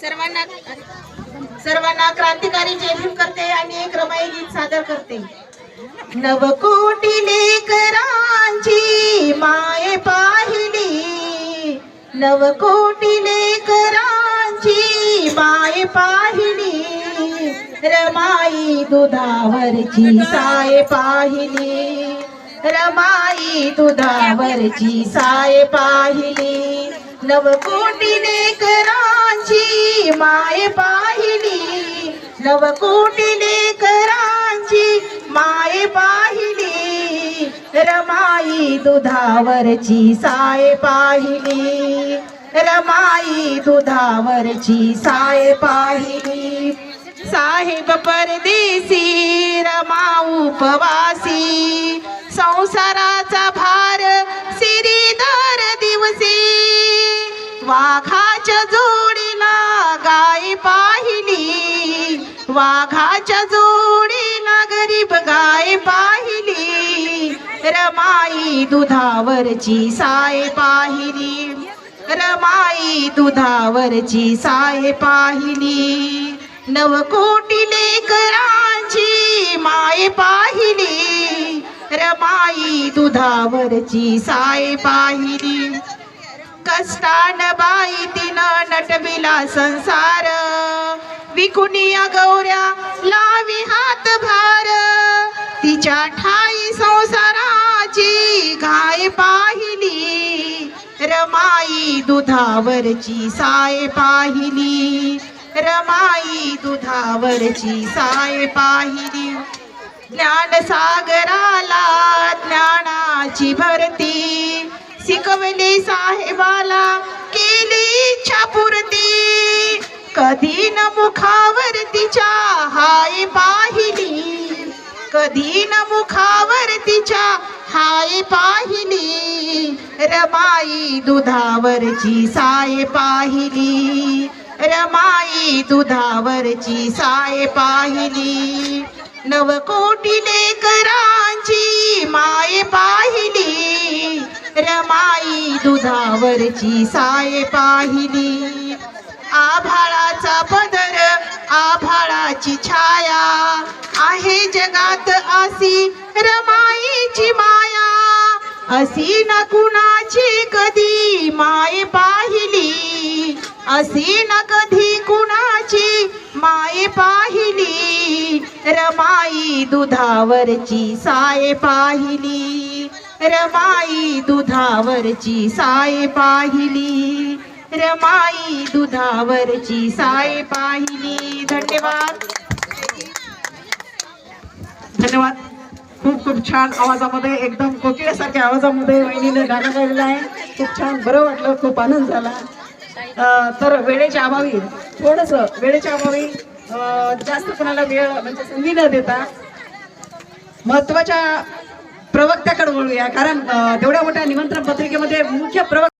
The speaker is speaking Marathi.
सर्वांना सर्वांना क्रांतिकारी जय भीम करते आणि एक रमाई गीत सादर करते. नवकोटी लेकरांची माय पाहिली. नवकोटी लेकरांची माय पाहिली. रमाई दुधावरची साय पाहिली. रमाई दुधावरची साय पाहिली. नवकोटी लेकरांची माय पाहिली. नवकोटी लेकरांची माय पाहिली. रमाई दुधावरची साय पाहिली. रमाई दुधावरची साय पाहिली. साहेब परदेसी रमा उपवासी. वाघाच्या जोडीला गाय पाहिली. वाघाच्या जोडीला गरीब गाय पाहिली. रमाई दुधावरची साय पाहिली. रमाई दुधावरची साय पाहिली. नवकोटी लेकरांची माय पाहिली. रमाई दुधावरची साय पाहिली. कष्टान बाई तिनं नटविला संसार. विकुनिया गौऱ्या लावी हात भार. तिच्या ठाई संसाराची गाय पाहिली. रमाई दुधावरची साय पाहिली. रमाई दुधावरची साय पाहिली. ज्ञान सागराला ज्ञानाची भरती. शिकवली साहेबाला केली इच्छा पुरती कधी न मुखावर तिच्या हाय पाहिली. कधी न मुखावर तिच्या हाय पाहिली. रमाई दुधावरची साय पाहिली. रमाई दुधावरची साय पाहिली. नवकोटी लेकरांची माय पाहिली. रमा दुधावरची साय पाहिली. आभाळाचा पदर आभाळाची छाया. आहे जगात असी रमाईची माया. असी न कुणाची कधी माय पाहिली. असी न कधी कुणाची माय पाहिली. रमाई दुधावरची साय पाहिली. रमाई दुधावरची साय पाहिली. रमाई दुधावरची साय पाहिली. धन्यवाद. धन्यवाद. खूप खूप छान आवाजामध्ये एकदम कोकिळ्यासारख्या आवाजामध्ये वहिनीने गाणं गायलेलं आहे. खूप छान बरं वाटलं खूप आनंद झाला. तर वेळेच्या अभावी थोडंसं वेळेच्या अभावी जास्त कोणाला वेळ म्हणजे संधी न देता महत्त्वाच्या प्रवक्त्याकडे वळूया. कारण तेवढ्या मोठ्या निमंत्रण पत्रिकेमध्ये मुख्य प्रवक्ता